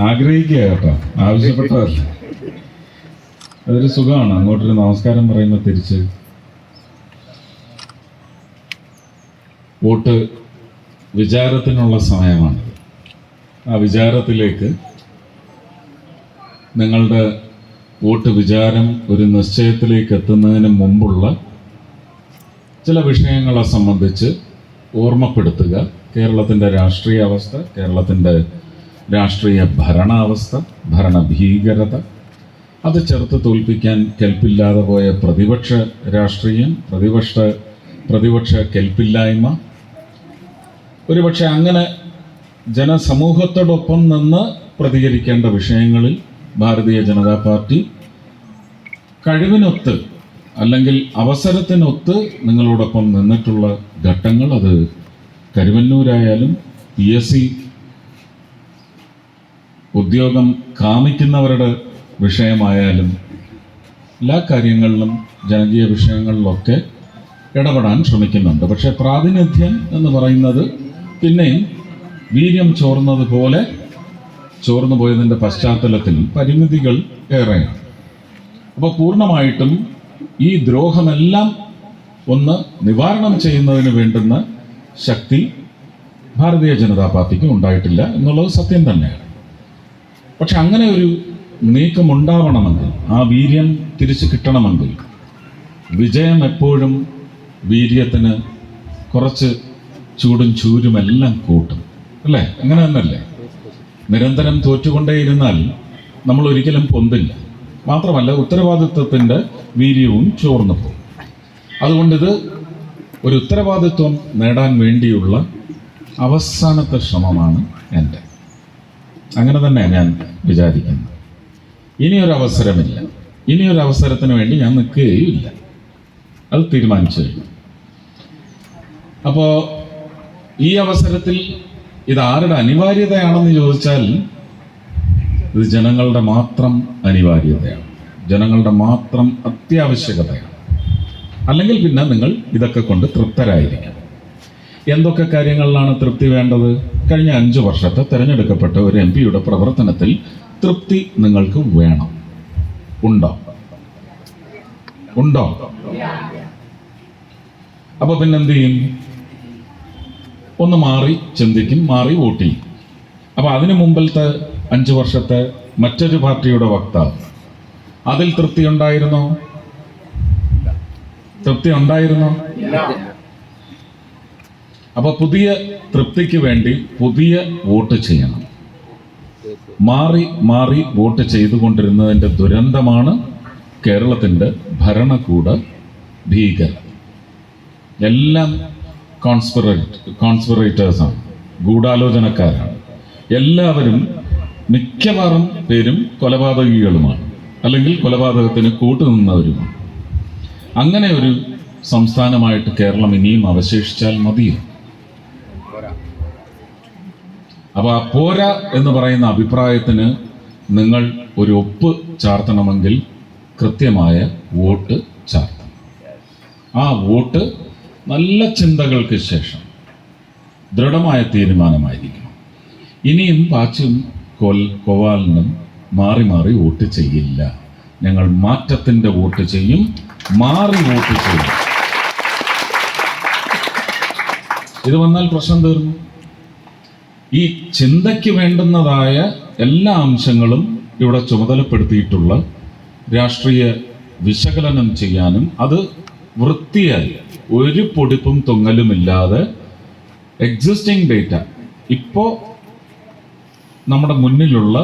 ആഗ്രഹിക്കുക കേട്ടോ. ആവശ്യപ്പെട്ടതല്ല അതൊരു സുഖമാണ്. അങ്ങോട്ടൊരു നമസ്കാരം പറയുമ്പോൾ തിരിച്ച്. വോട്ട് വിചാരത്തിനുള്ള സമയമാണ്. ആ വിചാരത്തിലേക്ക് നിങ്ങളുടെ വോട്ട് വിചാരം ഒരു നിശ്ചയത്തിലേക്ക് എത്തുന്നതിന് മുമ്പുള്ള ചില വിഷയങ്ങളെ സംബന്ധിച്ച് ഓർമ്മപ്പെടുത്തുക. കേരളത്തിന്റെ രാഷ്ട്രീയ അവസ്ഥ കേരളത്തിന്റെ രാഷ്ട്രീയ ഭരണാവസ്ഥ ഭരണഭീകരത അത് ചെറുത്ത് തോൽപ്പിക്കാൻ കെൽപ്പില്ലാതെ പോയ പ്രതിപക്ഷ രാഷ്ട്രീയം പ്രതിപക്ഷ പ്രതിപക്ഷ കെൽപ്പില്ലായ്മ. ഒരുപക്ഷെ അങ്ങനെ ജനസമൂഹത്തോടൊപ്പം നിന്ന് പ്രതികരിക്കേണ്ട വിഷയങ്ങളിൽ ഭാരതീയ ജനതാ പാർട്ടി കഴിവിനൊത്ത് അല്ലെങ്കിൽ അവസരത്തിനൊത്ത് നിങ്ങളോടൊപ്പം നിന്നിട്ടുള്ള ഘട്ടങ്ങൾ അത് കരുവന്നൂരായാലും പി എസ് സി ഉദ്യോഗം കാമിക്കുന്നവരുടെ വിഷയമായാലും എല്ലാ കാര്യങ്ങളിലും ജനകീയ വിഷയങ്ങളിലൊക്കെ ഇടപെടാൻ ശ്രമിക്കുന്നുണ്ട്. പക്ഷേ പ്രാതിനിധ്യം എന്ന് പറയുന്നത് പിന്നെയും വീര്യം ചോർന്നത് പോലെ ചോർന്നു പോയതിന്റെ പശ്ചാത്തലത്തിൽ പരിമിതികൾ ഏറെയാണ്. അപ്പോൾ പൂർണമായിട്ടും ഈ ദ്രോഹമെല്ലാം ഒന്ന് നിവാരണം ചെയ്യുന്നതിന് വേണ്ടുന്ന ശക്തി ഭാരതീയ ജനതാ പാർട്ടിക്ക് ഉണ്ടായിട്ടില്ല എന്നുള്ളത് സത്യം തന്നെയാണ്. പക്ഷെ അങ്ങനെ ഒരു നീക്കം ഉണ്ടാവണമെങ്കിൽ ആ വീര്യം തിരിച്ചു കിട്ടണമെങ്കിൽ വിജയം എപ്പോഴും വീര്യത്തിന് കുറച്ച് ചൂടും ചൂരും എല്ലാം കൂട്ടും. അല്ലേ? അങ്ങനെ തന്നെയല്ലേ? നിരന്തരം തോറ്റുകൊണ്ടേയിരുന്നാൽ നമ്മൾ ഒരിക്കലും പൊന്തില്ല. മാത്രമല്ല ഉത്തരവാദിത്വത്തിന്റെ വീര്യവും ചോർന്നു പോകും. അതുകൊണ്ടിത് ഒരു ഉത്തരവാദിത്വം നേടാൻ വേണ്ടിയുള്ള അവസാനത്തെ ശ്രമമാണ് എന്റെ. അങ്ങനെ തന്നെ ഞാൻ വിചാരിക്കുന്നത് ഇനിയൊരു അവസരമില്ല ഇനിയൊരു വേണ്ടി ഞാൻ നിൽക്കുകയില്ല അത് തീരുമാനിച്ചു കഴിഞ്ഞു. അപ്പോൾ ഈ അവസരത്തിൽ ഇത് ആരുടെ അനിവാര്യതയാണെന്ന് ചോദിച്ചാൽ ഇത് ജനങ്ങളുടെ മാത്രം അനിവാര്യതയാണ്. ജനങ്ങളുടെ മാത്രം അത്യാവശ്യകതയാണ്. അല്ലെങ്കിൽ പിന്നെ നിങ്ങൾ ഇതൊക്കെ കൊണ്ട് തൃപ്തരായിരിക്കും എന്തൊക്കെ കാര്യങ്ങളിലാണ് തൃപ്തി വേണ്ടത്? കഴിഞ്ഞ അഞ്ച് വർഷത്തെ തിരഞ്ഞെടുക്കപ്പെട്ട ഒരു എം പിയുടെ പ്രവർത്തനത്തിൽ തൃപ്തി നിങ്ങൾക്ക് വേണം. ഉണ്ടോ? ഉണ്ടോ? അപ്പൊ പിന്നെന്ത് ചെയ്യും ഒന്ന് മാറി ചിന്തിക്കും മാറി വോട്ട് ചെയ്യും. അപ്പൊ അതിനു മുമ്പിലത്തെ അഞ്ച് വർഷത്തെ മറ്റൊരു പാർട്ടിയുടെ വക്താവ് അതിൽ തൃപ്തി ഉണ്ടായിരുന്നോ? തൃപ്തി ഉണ്ടായിരുന്നോ? അപ്പൊ പുതിയ തൃപ്തിക്ക് വേണ്ടി പുതിയ വോട്ട് ചെയ്യണം. മാറി മാറി വോട്ട് ചെയ്തുകൊണ്ടിരുന്നതിന്റെ ദുരന്തമാണ് കേരളത്തിന്റെ ഭരണകൂട ഭീകര എല്ലാം കോൺസ്പിറേറ്റ് കോൺസ്പിറേറ്റേഴ്സാണ് ഗൂഢാലോചനക്കാരാണ്. എല്ലാവരും മിക്കവാറും പേരും കൊലപാതകികളുമാണ് അല്ലെങ്കിൽ കൊലപാതകത്തിന് കൂട്ടുനിന്നവരുമാണ് അങ്ങനെ ഒരു സംസ്ഥാനമായിട്ട് കേരളം ഇനിയും അവശേഷിച്ചാൽ മതിയോ? അപ്പോൾ പോരാ എന്ന് പറയുന്ന അഭിപ്രായത്തിന് നിങ്ങൾ ഒരു ഒപ്പ് ചാർത്തണമെങ്കിൽ കൃത്യമായ വോട്ട് ചാർത്തണം. ആ വോട്ട് നല്ല ചിന്തകൾക്ക് ശേഷം ദൃഢമായ തീരുമാനമായിരിക്കണം. ഇനിയും പാച്ചും കോൽ കോവാലിനും മാറി മാറി വോട്ട് ചെയ്യില്ല. ഞങ്ങൾ മാറ്റത്തിന്റെ വോട്ട് ചെയ്യും മാറി വോട്ട് ചെയ്യും. ഇത് വന്നാൽ പ്രശ്നം തീർന്നു. ഈ ചിന്തയ്ക്ക് വേണ്ടുന്നതായ എല്ലാ അംശങ്ങളും ഇവിടെ ചുമതലപ്പെടുത്തിയിട്ടുള്ള രാഷ്ട്രീയ വിശകലനം ചെയ്യാനും അത് വൃത്തിയായി ഒരു പൊടിപ്പും തൊങ്ങലുമില്ലാതെ എക്സിസ്റ്റിംഗ് ഡേറ്റ ഇപ്പോൾ നമ്മുടെ മുന്നിലുള്ള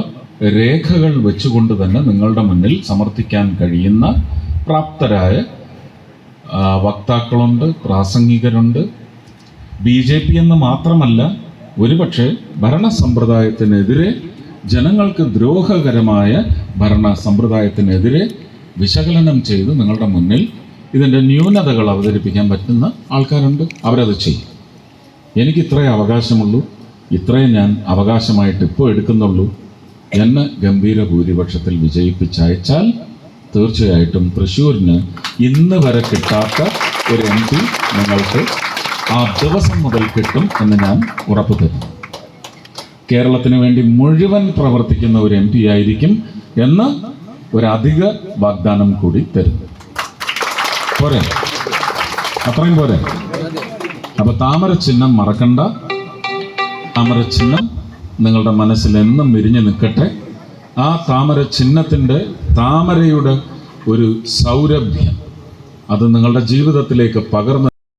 രേഖകൾ വെച്ചുകൊണ്ട് തന്നെ നിങ്ങളുടെ മുന്നിൽ സമർത്ഥിക്കാൻ കഴിയുന്ന പ്രാപ്തരായ വക്താക്കളുണ്ട് പ്രാസംഗികരുണ്ട്. ബി ജെ പി എന്ന് മാത്രമല്ല ഒരുപക്ഷെ ഭരണ സമ്പ്രദായത്തിനെതിരെ ജനങ്ങൾക്ക് ദ്രോഹകരമായ ഭരണ സമ്പ്രദായത്തിനെതിരെ വിശകലനം ചെയ്ത് നിങ്ങളുടെ മുന്നിൽ ഇതിന്റെ ന്യൂനതകൾ അവതരിപ്പിക്കാൻ പറ്റുന്ന ആൾക്കാരുണ്ട്. അവരത് ചെയ്യും. എനിക്ക് ഇത്രയേ അവകാശമുള്ളൂ. ഇത്രയും ഞാൻ അവകാശമായിട്ട് ഇപ്പോൾ എടുക്കുന്നുള്ളൂ. എന്നെ ഗംഭീര ഭൂരിപക്ഷത്തിൽ വിജയിപ്പിച്ചയച്ചാൽ തീർച്ചയായിട്ടും തൃശ്ശൂരിന് ഇന്ന് വരെ കിട്ടാത്ത ഒരു എം പി നിങ്ങൾക്ക് ആ ദിവസം മുതൽ കിട്ടും എന്ന് ഞാൻ ഉറപ്പ് തരുന്നു കേരളത്തിന് വേണ്ടി മുഴുവൻ പ്രവർത്തിക്കുന്ന ഒരു എം പി ആയിരിക്കും എന്ന് ഒരു അധിക വാഗ്ദാനം കൂടി തരുന്നു. പോരെ? അത്രയും പോരെ? അപ്പൊ താമര ചിഹ്നം മറക്കണ്ട. താമര ചിഹ്നം നിങ്ങളുടെ മനസ്സിൽ എന്നും വിരിഞ്ഞു നിൽക്കട്ടെ. ആ താമര ചിഹ്നത്തിന്റെ താമരയുടെ ഒരു സൗരഭ്യം അത് നിങ്ങളുടെ ജീവിതത്തിലേക്ക് പകർന്നു